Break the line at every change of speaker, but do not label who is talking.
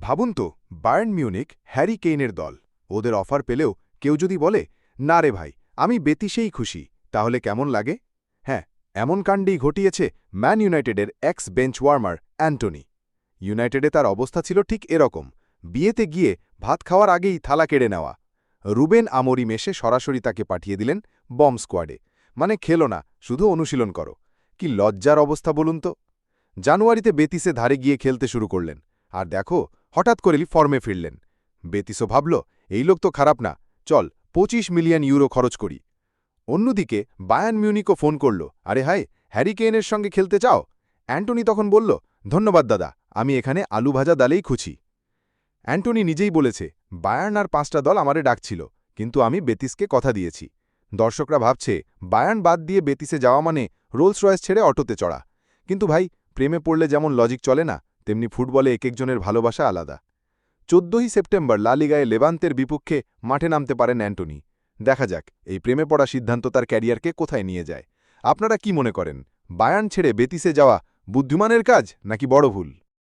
ভাবুন তো, Bayern Munich, Harry কেইনের দল। ওদের অফার পেলেও কেউ যদি বলে, না রে ভাই, আমি বেতিসেই খুশি তাহলে কেমন লাগে? হ্যাঁ এমন কাণ্ডেই ঘটিয়েছে ম্যান ইউনাইটেডের এক্স বেঞ্চ ওয়ার্মার অ্যান্টনি। ইউনাইটেডে তার অবস্থা ছিল ঠিক এরকম। বিয়েতে গিয়ে ভাত খাওয়ার আগেই থালা কেড়ে নেওয়া। রুবেন আমরি মেশে সরাসরি তাকে পাঠিয়ে দিলেন বম স্কোয়াডে। মানে খেলো না, শুধু অনুশীলন করো। কি লজ্জার অবস্থা বলুন তো। জানুয়ারিতে বেতিসে ধারে গিয়ে খেলতে শুরু করলেন। আর দেখো হঠাৎ করেই ফর্মে ফিরলেন। বেতিসও ভাবল, এই লোক তো খারাপ না। চল ২৫ মিলিয়ন ইউরো খরচ করি। অন্যদিকে বায়ান মিউনিকও ফোন করল, আরে হাই হ্যারি কেইনের সঙ্গে খেলতে চাও? অ্যান্টনি তখন বলল, ধন্যবাদ দাদা, আমি এখানে আলু ভাজা দালেই খুঁছি অ্যান্টনি নিজেই বলেছে, বায়ার্ন আর পাঁচটা দল আমারে ডাকছিল, কিন্তু আমি বেতিসকে কথা দিয়েছি। দর্শকরা ভাবছে, বায়ার্ন বাদ দিয়ে বেতিসে যাওয়া মানে রোলস রয়েস ছেড়ে অটোতে চড়া। কিন্তু ভাই, প্রেমে পড়লে যেমন লজিক চলে না তেমনি ফুটবলে এক একজনের ভালোবাসা আলাদা। চোদ্দই সেপ্টেম্বর লালিগায়ে লেবান্তের বিপক্ষে মাঠে নামতে পারেন অ্যান্টনি। দেখা যাক, এই প্রেমে পড়া সিদ্ধান্ত তার ক্যারিয়ারকে কোথায় নিয়ে যায়। আপনারা কি মনে করেন বায়ান ছেড়ে বেতিসে যাওয়া বুদ্ধিমানের কাজ নাকি বড় ভুল?